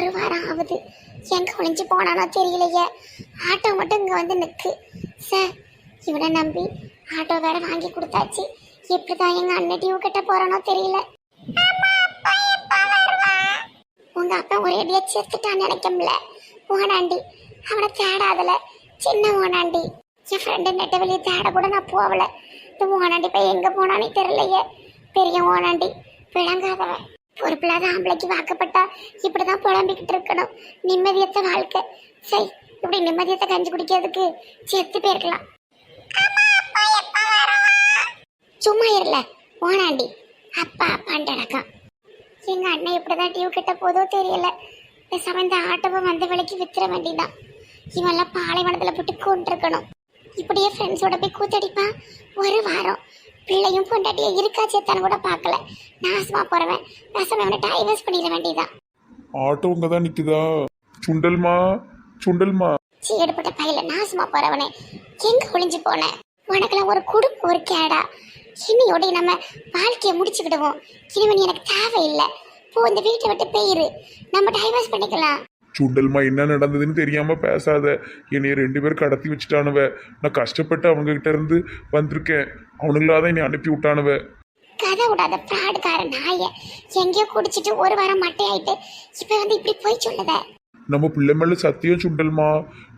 ஒரு வாரம் ஆகுது. எங்கே ஒளிஞ்சு போனானோ தெரியலையே. ஆட்டோ மட்டும் இங்க வந்து நிக்கு. சார் இவனை நம்பி ஆட்டோ வேற வாங்கி கொடுத்தாச்சு. எப்படிதான் எங்கள் அண்ணன் டியூ கிட்ட போகிறானோ தெரியல. உங்கள் அப்பா ஒரே அடியா சேர்த்துட்டான்னு நினைக்கல ஓனாண்டி அவனை தேடாதல. சின்ன ஓனாண்டி. என் ஃப்ரெண்டு நெட்ட வெளியே தேட கூட நான் போகல. இந்த ஓனாண்டி போய் எங்கே போனானே தெரியலையே. பெரிய ஓனாண்டி விளங்காதவன். பொறுப்பில்லாத ஆம்பளைக்கு வாக்கப்பட்டா இப்படிதான் புலம்பிக்கிட்டு இருக்கணும். நிம்மதியத்த வாழ்க்கை. சரி இப்படி நிம்மதியத்தை கஞ்சி குடிக்கிறதுக்கு செத்து போயிருக்கலாம். சும்மா இருல. ஓனாண்டி அப்பா அப்பான்ட்டு அடக்கம் எங்க அண்ணன் இப்படிதான் டியூ கிட்ட போதோ தெரியல. பேசாம இந்த ஆட்டோவை வந்த விலைக்கு வித்துற வேண்டியதான் இவெல்லாம் பாலைவனத்துல போட்டு கொண்டிருக்கணும் இப்படியே ஃப்ரெண்ட்ஸோட போய் கூத்தடிப்பான். ஒரு வாரம். பிள்ளையும் பொண்டாட்டிய இருக்கா சேத்தான கூட பார்க்கல. நாசமா போறவன். பேசாம அவனை டைவர்ஸ் பண்ணிட வேண்டியதான் ஆட்டோ இங்கே தான் நிற்குதா சுண்டல்மா? சுண்டல்மா சீடுபட்ட பையில நாசமா போறவனே. எங்க ஒளிஞ்சு போன? உனக்கெல்லாம் ஒரு குடும்பம் ஒரு கேடா. இன்னையோட நம்ம வாழ்க்கையை முடிச்சுக்கிடுவோம். இனிமே எனக்கு தேவையில்லை. போ இந்த வீட்டை விட்டு போயிரு. நம்ம டைவர்ஸ் பண்ணிக்கலாம். சுண்டல்மா என்ன நடந்ததுன்னு தெரியாமல் பேசாத. என்னைய ரெண்டு பேரும் கடத்தி வச்சுட்டானுவ. நான் கஷ்டப்பட்டு அவங்ககிட்ட இருந்து வந்திருக்கேன். அவனுங்களாதான் என்னை அனுப்பி விட்டானுவ. கதை விடாத பிராடுக்கார நாய. எங்கேயோ குடிச்சிட்டு ஒரு வாரம் மட்டையாயிட்டு இப்போ வந்து இப்படி போய் சொல்லுத? நம்ம பிள்ளை மேலே சத்தியம் சுண்டல்மா?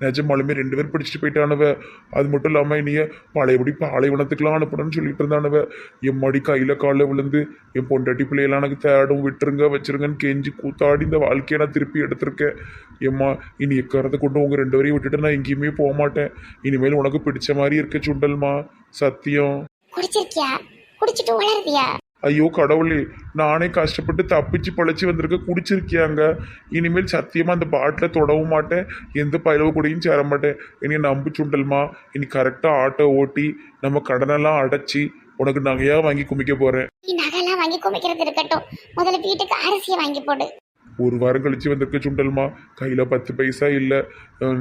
நிஜமாலுமே ரெண்டு பேரும் பிடிச்சிட்டு போயிட்டானுவ. அது மட்டும் இல்லாமல் இனிய பழையபடி பாலைவனத்துக்குலாம் அனுப்பணும்னு சொல்லிட்டு இருந்தானுவ. எம்மாடி கையில் காலில் விழுந்து என் பொண்டாட்டி பிள்ளையெல்லாம் எனக்கு தேடும் விட்டுருங்க வச்சிருங்கன்னு கெஞ்சி கூத்தாடி இந்த வாழ்க்கையை நான் திருப்பி எடுத்திருக்கேன். எம்மா இனி எக்காரத்தை கொண்டு உங்கள் ரெண்டு பேரையும் விட்டுட்டு நான் எங்கேயுமே போக மாட்டேன். இனிமேல் உனக்கு பிடிச்ச மாதிரி இருக்க சுண்டல்மா? சத்தியம். குடிச்சிருக்கியா? குடிச்சிட்டு வளருதியா ஐயோ கடவுளே நானே கஷ்டப்பட்டு தப்பிச்சு பழைச்சி வந்திருக்க குடிச்சிருக்கியாங்க? இனிமேல் சத்தியமா அந்த பாட்டில் தொடவும் மாட்டேன் எந்த பயிலவு கூடயும் சேர மாட்டேன். என்னை நம்பு சுண்டல்மா இனி கரெக்டாக ஆட்டோ ஓட்டி நம்ம கடனெல்லாம் அடைச்சி உனக்கு நகையா வாங்கி குமிக்க போறேன். நீ நகைலாம் வாங்கி குமிக்கிறது இருக்கட்டும். முதல்ல வீட்டுக்கு அரிசியை வாங்கி போடு. ஒரு வாரம் கழிச்சு வந்திருக்க சுண்டல்மா கையில் பத்து பைசா இல்லை.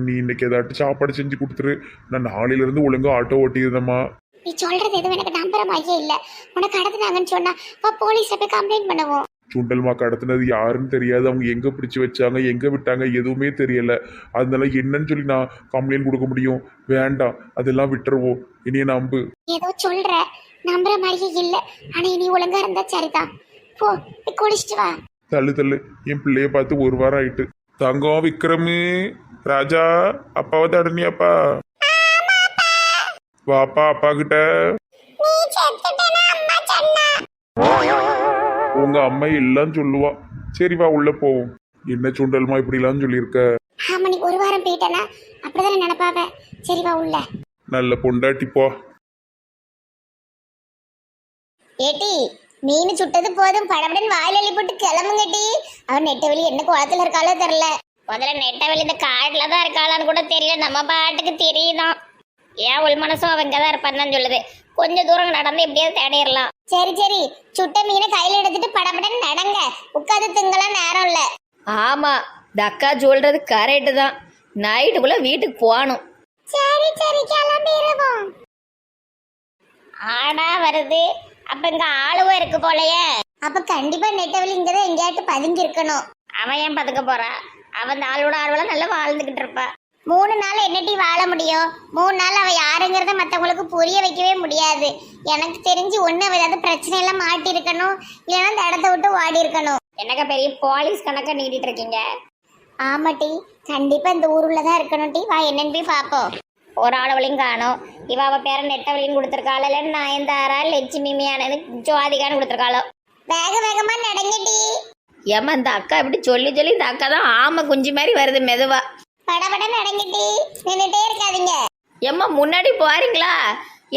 நீ இன்னைக்கு ஏதாட்டும் சாப்பாடு செஞ்சு கொடுத்துரு. நான் நாளையிலேருந்து ஒழுங்கா ஆட்டோ ஓட்டியிருந்தேம்மா நீ சொல்றது எதுவும் எனக்கு நம்புற மாதிரியே இல்ல. உனக்கு கடத்துனாங்கன்னு சொன்னா வா போலீஸ்ல போய் கம்ப்ளைண்ட் பண்ணுவோம். சுண்டல்மா கடத்தினது யாருன்னு தெரியாது. அவங்க எங்கே பிடிச்சி வச்சாங்க எங்கே விட்டாங்க எதுவுமே தெரியல. அதனால என்னன்னு சொல்லி நான் கம்ப்ளைண்ட் கொடுக்க முடியும்? வேண்டாம். அதெல்லாம் விட்டுருவோம். இனிய நம்பு. ஏதோ சொல்ற. நம்புற மாதிரியே இல்ல. ஆனா நீ ஒழுங்கா இருந்தா சரிதான். போ போய் குளிச்சுட்டு வா. தள்ளு தள்ளு. என் பிள்ளைய பார்த்து ஒரு வாரம் ஆயிட்டு. தங்கம் விக்ரமு. ராஜா அப்பாவை தடனியாப்பா? வாப்பா அப்பா கிட்ட. உங்க அம்மா எல்லாம் சொல்லுவா. சரி வா உள்ள போவோம். என்ன சுண்டல்மா இப்படிலாம் சொல்லியிருக்க? ஆமா நீ ஒரு வாரம் போயிட்டனா அப்படிதானே நினைப்பாவ? சரி வா உள்ள. நல்ல பொண்டாட்டி போ. ஏட்டி மீன் சுட்டது போதும். படபடன் வாயில் அள்ளி போட்டு கிளம்புங்கட்டி அவன் நெட்டவெளி என்ன குளத்துல இருக்காளோ தெரியல. முதல்ல நெட்டவெளி இந்த காட்டுல தான் இருக்காளான்னு கூட தெரியல. நம்ம பாட்டுக்கு தெரியுதான். ஏன் உள் மனசும் அவங்க தான் இருப்பான்னு சொல்லுது. கொஞ்ச தூரம் நடந்து எப்படியாவது தேடிடலாம். சரி சரி. சுட்ட மீனை கையில எடுத்துட்டு படபடன் நடங்க. உட்காந்து திங்கலாம் நேரம் இல்ல. ஆமா இந்த அக்கா சொல்றது கரெக்டு தான். நைட்டுக்குள்ள வீட்டுக்கு போகணும். சரி சரி. கிளம்பிடுவோம் ஆடா வருது. அப்ப இங்க ஆளுவோ இருக்கு போலயே. அப்ப கண்டிப்பா நெட்டவெளி இங்கதான் எங்கேயாட்டு பதுங்கி இருக்கணும் அவன் ஏன் பதுக்க போறா? அவன் ஆளோட ஆளுவல நல்லா வாழ்ந்துகிட்டு இருப்பா. மூணு நாள் என்னட்டி வாழ முடியும்? மூணு நாள் அவள் யாருங்கிறத மற்றவங்களுக்கு புரிய வைக்கவே முடியாது. எனக்கு தெரிஞ்சு ஒன்று அவள் ஏதாவது பிரச்சனை எல்லாம் மாட்டி இருக்கணும் இல்லைன்னா இந்த இடத்த விட்டு ஓடி இருக்கணும் எனக்கு பெரிய போலீஸ் கணக்கா நீட்டிட்டு இருக்கீங்க ஆமாட்டி. கண்டிப்பா இந்த ஊருல தான் இருக்கணும் டி வா என்னன்னு போய் பார்ப்போம் ஒரு ஆளவளையும் காணும். இவ அவ பேரை நெட்டவளையும் கொடுத்துருக்காள்? இல்லை நயன்தாரா? லட்சுமி மியானது ஜோதிகான்னு கொடுத்துருக்காளோ? வேக வேகமா நடங்கட்டி ஏமா இந்த அக்கா இப்படி சொல்லி சொல்லி இந்த அக்கா தான் ஆமை குஞ்சு மாதிரி வருது மெதுவா. படபட நடங்கட்டி நின்னுட்டே இருக்காதீங்க. ஏம்மா முன்னாடி போறீங்களா?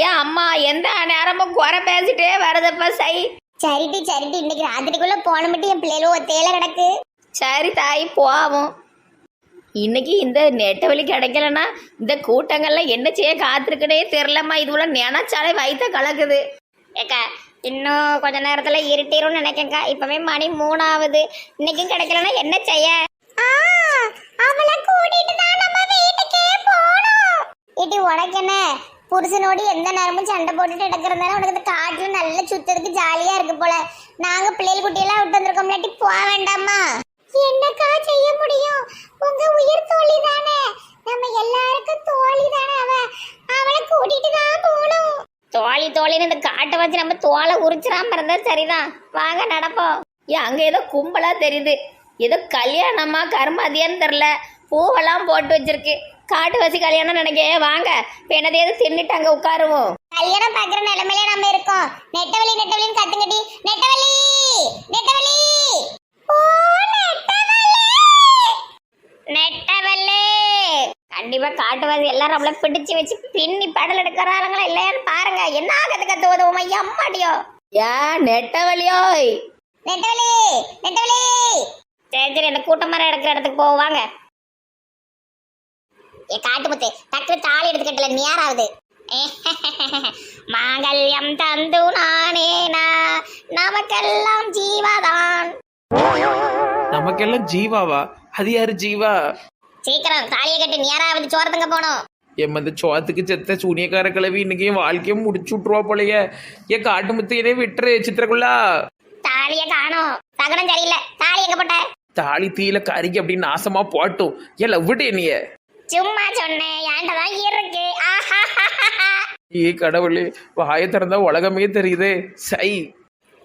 ஏன் அம்மா எந்த நேரமும் குறை பேசிட்டே வரதப்பா சை. சரிட்டி சரிட்டி இன்னைக்கு ராத்திரிக்குள்ள போன மட்டும் என் பிள்ளைகளும் ஒத்தையில கிடக்கு. சரி தாய் போவோம். இன்னைக்கு இந்த நெட்ட வழி கிடைக்கலன்னா இந்த கூட்டங்கள்லாம் என்ன செய்ய காத்திருக்குனே தெரிலம்மா இதுல நினைச்சாலே வயித்த கலக்குது. ஏக்கா இன்னும் கொஞ்ச நேரத்துல இருட்டிரும்னு நினைக்கேக்கா இப்பவே மணி மூணாவது. இன்னைக்கும் கிடைக்கலன்னா என்ன செய்ய? அவளை கூட்டிட்டு தான் நம்ம வீட்டுக்கே இடி உனக்கு என்ன? புருஷனோடு எந்த நேரமும் சண்டை போட்டுட்டு எடுக்கிறதுனால உனக்கு இந்த காட்டுல நல்லா சுத்துறதுக்கு ஜாலியா இருக்கு போல. நாங்க பிள்ளைகள் குட்டியெல்லாம் விட்டு வந்திருக்கோம் இல்லாட்டி போக வேண்டாமா? என்னக்கா செய்ய முடியும்? உங்க உயிர் தோழி தானே நம்ம எல்லாருக்கும் தோழி தானே அவ. அவளை கூட்டிட்டு தான் போகணும் தோழி தோழின்னு இந்த காட்டை வச்சு நம்ம தோலை உரிச்சிடாம இருந்தா சரிதான். வாங்க நடப்போம். ஏன் அங்க ஏதோ கும்பலா தெரியுது. ஏதோ கல்யாணமா கருமாதியான்னு தெரில. பூவெல்லாம் போட்டு வச்சிருக்கு. காட்டு வசி கல்யாணம் நினைக்க வாங்க. இப்போ என்னதையாவது தின்னுட்டு அங்க உட்காருவோம். கல்யாணம் பாக்குற நிலைமையில நம்ம இருக்கோம். நெட்டவழி நெட்டவழின்னு கத்துங்கடி நெட்டவழி நெட்டவழி ஓ நெட்டவல்லே கண்டிப்பா காட்டுவாசி எல்லாரும் நம்மள பிடிச்சு வச்சு பின்னி படல் எடுக்கிறாங்களா இல்லையான்னு பாருங்க. என்ன ஆகத்து கத்துவது உமையா அம்மாடியோ? ஏன் நெட்டவழியோய் நெட்டவழி நெட்டவழி சரி சரி அந்த கூட்டம் மரம் எடுக்கிற இடத்துக்கு போவாங்க ஏ காட்டுமுத்து டக்கு தாலி எடுத்துக்கிட்டல நேராகுது மாங்கல்யம் தந்து நானேனா நமக்கெல்லாம் ஜீவாதான். நமக்கெல்லாம் ஜீவாவா? அது யாரு ஜீவா? சீக்கிரம் தாலியை கட்டி நேராவது சோரத்துங்க போகணும் எம்ம இந்த சோத்துக்கு செத்த சூனியக்கார கிளவி இன்னைக்கு என் வாழ்க்கையை முடிச்சு விட்ருவா போலயே. ஏன் காட்டு முத்தையனே விட்டுரு சித்திரக்குள்ளா தாலியை காணோம். தகனம் சரியில்லை. தாலி எங்க போட்ட தாலி தீயில கறிக்கு அப்படி நாசமா போட்டும் ஏன் விட்டு என்னைய சும்மா சொன்னேன் என்கிட்ட தான் இருக்கு? ஏ கடவுளே வாயை திறந்தா உலகமே தெரியுதே. சை.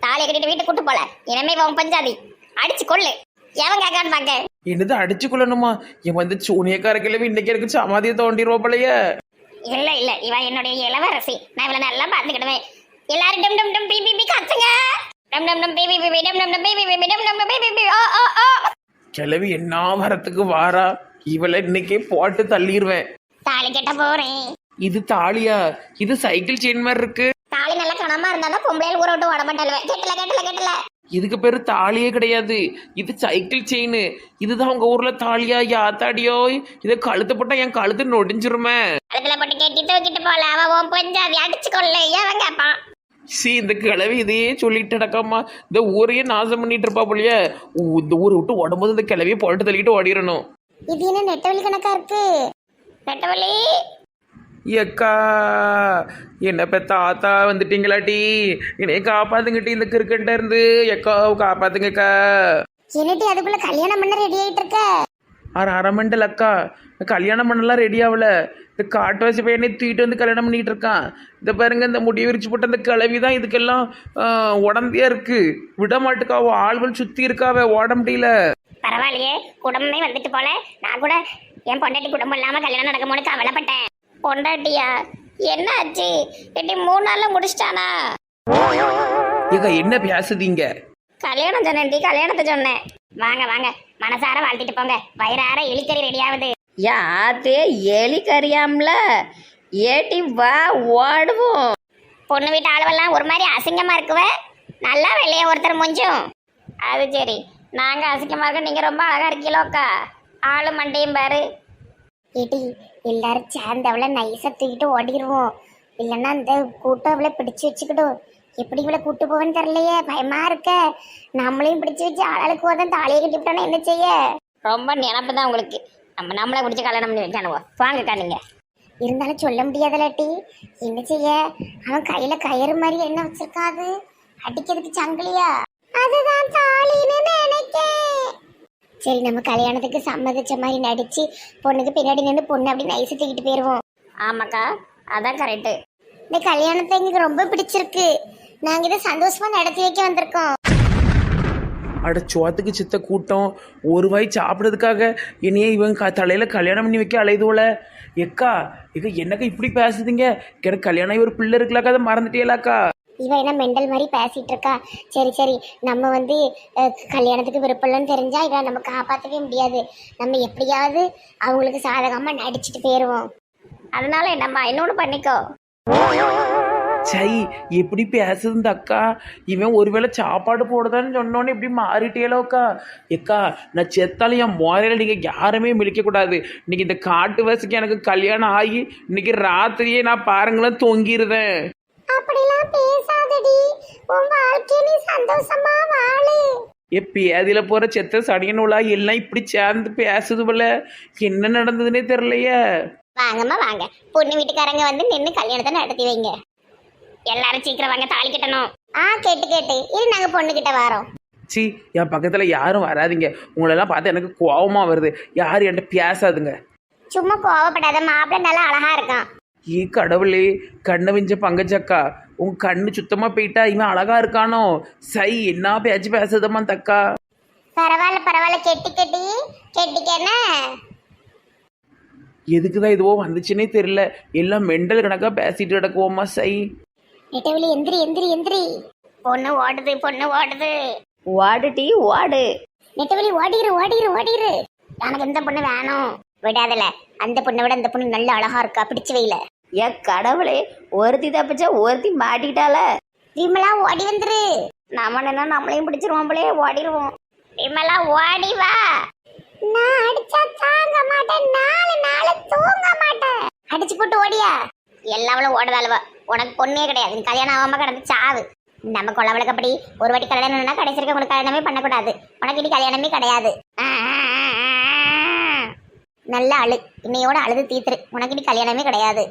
தாலியை கட்டிட்டு வீட்டுக்கு கூட்டு போல. இனிமே இவன் பஞ்சாதி. அடிச்சு கொள்ளு எவன் கேட்கான்னு பாக்க. என்னது அடிச்சு கொள்ளணுமா என் வந்து சூனியக்கார கிளவி இன்னைக்கு எனக்கு சமாதியை தோண்டிடுவா போலயே. இல்ல இல்ல. இவ என்னுடைய இளவரசி. நான் இவளை நல்லா பாத்துக்கிடுவேன் எல்லாரும் டம் டம் டம் பி பி பி கத்துங்க. டம் டம் டம் பி பி பி டம் டம் டம் பி பி பி டம் டம் டம் பி பி பி ஓ ஓ ஓ கிளவி என்ன வரத்துக்கு வாரா? இவளை இன்னைக்கே போட்டு தள்ளிடுவேன் தாலி கட்ட போறேன். இது தாலியா? இது சைக்கிள் செயின் மாதிரி இருக்கு. தாலி நல்லா கனமா இருந்தா தான் பொம்பளையில் ஊற விட்டு ஓட மாட்டாளுவேன் கெட்டல கெட்டல கெட்டல. இதுக்கு பேரு தாலியே கிடையாது. இது சைக்கிள் செயின் இதுதான் உங்க ஊர்ல தாலியா யாத்தாடியோ இதை கழுத்து போட்டா என் கழுத்து நொடிஞ்சிருமே. அதுல போட்டு கட்டி தூக்கிட்டு போல. அவ உன் பஞ்சாதி அடிச்சு கொள்ளு. எவன் கேப்பான் சி இந்த கிழவி இதையே சொல்லிட்டு நடக்காமா இந்த ஊரையே நாசம் பண்ணிட்டு இருப்பா போலியே. இந்த ஊரை விட்டு ஓடும்போது இந்த கிழவியை போட்டு தள்ளிட்டு ஓடிடணும் இது என்ன நெட்டவழி கணக்கா இருக்கு? நெட்டவழி? எக்கா என்ன பெத்த ஆத்தா வந்துட்டீங்களாட்டி என்னைய காப்பாத்துங்கட்டி இந்த கிரிக்கெட்ட இருந்து. எக்கா காப்பாத்துங்கக்கா. என்னடி அதுக்குள்ள கல்யாணம் பண்ண ரெடி ஆயிட்டு இருக்க? அரை அரை மண்டல் அக்கா. கல்யாணம் பண்ணலாம் ரெடி ஆகல இந்த காட்டுவாசி பையனை தூக்கிட்டு வந்து கல்யாணம் பண்ணிட்டு இருக்கான். இந்த பாருங்க இந்த முடியை விரிச்சு போட்ட அந்த கிளவி தான் இதுக்கெல்லாம் உடந்தையா இருக்கு. விட மாட்டுக்காவோ ஆள்கள் சுத்தி இருக்காவ ஓட முடியல. பரவாயில்லையே குடும்பமே வந்துட்டு போல. நான் கூட என் பொண்டாட்டி குடும்பம் இல்லாம கல்யாணம் நடக்கும்போது கவலைப்பட்டேன். பொண்டாட்டியா? என்ன ஆச்சு எட்டி மூணு நாள்ல முடிச்சிட்டானா? ஏக்கா என்ன பேசுதீங்க கல்யாணம் சொன்னேன்டி கல்யாணத்தை சொன்னேன். வாங்க வாங்க மனசார வாழ்த்திட்டு போங்க. வயிறார எலிக்கறி ரெடி ஆகுது. யாத்தே எலி கறியாம்ல ஏட்டி வா ஓடுவோம். பொண்ணு வீட்டு ஆளுவெல்லாம் ஒரு மாதிரி அசிங்கமா இருக்குவ. நல்லா வெள்ளைய ஒருத்தர் முஞ்சும். அது சரி. நாங்க அசிங்கமா இருக்க நீங்க ரொம்ப அழகா இருக்கீங்களோக்கா ஆளு மண்டையும் பாரு. ஏடி எல்லாரும் சேர்ந்து அவளை தூக்கிட்டு ஓடிடுவோம் இல்லைன்னா இந்த கூட்டம் அவளை பிடிச்சு வச்சுக்கிடும். எப்படி இவளை கூட்டு போவேன்னு தெரியலையே. பயமா இருக்க. நம்மளையும் பிடிச்சு வச்சு ஆளாளுக்கு போதும் தாலியை கட்டிவிட்டோன்னா என்ன செய்ய? ரொம்ப நினப்பு தான் உங்களுக்கு. நம்ம நம்மளை பிடிச்சி கல்யாணம் பண்ணி வைக்கணுவோ வாங்கக்கா நீங்க இருந்தாலும் சொல்ல முடியாதலாட்டி என்ன செய்ய? அவன் கையில கயிறு மாதிரி என்ன வச்சிருக்காது அடிக்கிறதுக்கு சங்கிலியா? அதுதான் தாலின்னு நினைக்கேன். சரி நம்ம கல்யாணத்துக்கு சம்மதிச்ச மாதிரி நடிச்சு பொண்ணுக்கு பின்னாடி நின்று பொண்ணு அப்படி நைஸு தூக்கிட்டு போயிருவோம். ஆமாக்கா அதான் கரெக்டு இந்த கல்யாணத்தை எங்களுக்கு ரொம்ப பிடிச்சிருக்கு. நாங்க இதை சந்தோஷமா நடத்தி வைக்க வந்திருக்கோம். அட சோத்துக்கு சித்த கூட்டம். ஒரு வாய் சாப்பிட்றதுக்காக என்னையே இவன் க தலையில் கல்யாணம் பண்ணி வைக்க அலைதுவோல எக்கா இது என்னக்கா இப்படி பேசுதுங்க? எனக்கு கல்யாணம் ஆகி ஒரு பிள்ளை இருக்கலாக்கா அதை மறந்துட்டேலாக்கா இவ என்ன மெண்டல் மாதிரி பேசிட்டு இருக்கா? சரி சரி நம்ம வந்து அஹ், கல்யாணத்துக்கு விருப்பம்லன்னு தெரிஞ்சா இவ நம்ம காப்பாற்றவே முடியாது. நம்ம எப்படியாவது அவங்களுக்கு சாதகமா நடிச்சிட்டு போயிடுவோம் அதனால என்னம்மா இன்னொன்று பண்ணிக்கோ. சை எப்படி பேசுது இந்த அக்கா இவன் ஒருவேளை சாப்பாடு போடுதான்னு சொன்னோன்னே இப்படி மாறிட்டேலோக்கா எக்கா நான் செத்தாலும் என் மோரையில் நீங்கள் யாருமே மிளிக்கக்கூடாது இன்னைக்கு இந்த காட்டு வசிக்கு எனக்கு கல்யாணம் ஆகி இன்னைக்கு ராத்திரியே நான் பாருங்களேன் தொங்கிருதேன் அப்படிலாம் பேசாதடி. உன் வாழ்க்கைய நீ சந்தோஷமா வாழு. ஏ பேதியில் போகிற செத்த சனியனூலா எல்லாம் இப்படி சேர்ந்து பேசுது போல. என்ன நடந்ததுன்னே தெரிலையே வாங்கம்மா வாங்க. பொண்ணு வீட்டுக்காரங்க வந்து நின்று கல்யாணத்தை நடத்தி வைங்க. எல்லாரும் சீக்கிரம் வாங்க தாலி கட்டணும். ஆ கேட்டு கேட்டு. இது நாங்க பொண்ணு கிட்ட வரோம். சி என் பக்கத்தில் யாரும் வராதீங்க. உங்களெல்லாம் பார்த்து எனக்கு கோவமாக வருது. யார் என்கிட்ட பேசாதுங்க. சும்மா கோவப்படாத மாப்பிள்ளை நல்லா அழகா இருக்கான். ஏ கடவுளே கண்ணை விஞ்ச பங்கஜக்கா. உன் கண்ணு சுத்தமாக போயிட்டா இவன் அழகா இருக்கானோ? சை என்ன பேச்சு பேசுதம்மா தக்கா பரவாயில்ல பரவாயில்ல. கெட்டி கெட்டி. கெட்டிக்கஎன்ன எதுக்கு தான் இதுவோ வந்துச்சுன்னே தெரியல. எல்லாம் மெண்டல் கணக்காக பேசிட்டு கிடக்குவோம்மா சை. நெட்டவெளி எந்திரி எந்திரி எந்திரி. பொண்ணு ஓடுது பொண்ணு ஓடுது. ஓடுடி ஓடு நெட்டவெளி ஓடிரு ஓடிரு ஓடிரு. எனக்கு எந்த பொண்ணு வேணும்? விடாதல. அந்த பொண்ணை விட அந்த பொண்ணு நல்ல அழகா இருக்கா? பிடிச்சு வைல ஏ கடவுளே ஒருத்தி தப்பிச்சா ஒருத்தி மாட்டிக்கிட்டால விமலா ஓடி வந்துரு. நம்ம என்ன நம்மளையும் பிடிச்சிருவோம் போலே ஓடிடுவோம். விமலா ஓடி வா. நான் அடிச்சா தாங்க மாட்டேன். நாலு நாள் தூங்க மாட்டேன். அடிச்சு போட்டு ஓடியா? எல்லாவளும் ஓடுதாளுவ. உனக்கு பொண்ணே கிடையாது. நீ கல்யாணம் ஆகாம கிடந்து சாவு. நம்ம கொள்ளவளுக்கு அப்படி ஒரு வாட்டி கல்யாணம்னா கடைசி வரைக்கும் உனக்கு கல்யாணமே பண்ணக்கூடாது. உனக்கு இனி கல்யாணமே கிடையாது. நல்ல அழு. இன்னையோட அழுது தீத்துரு. உனக்கு இனி கல்யாணமே கிடையாது.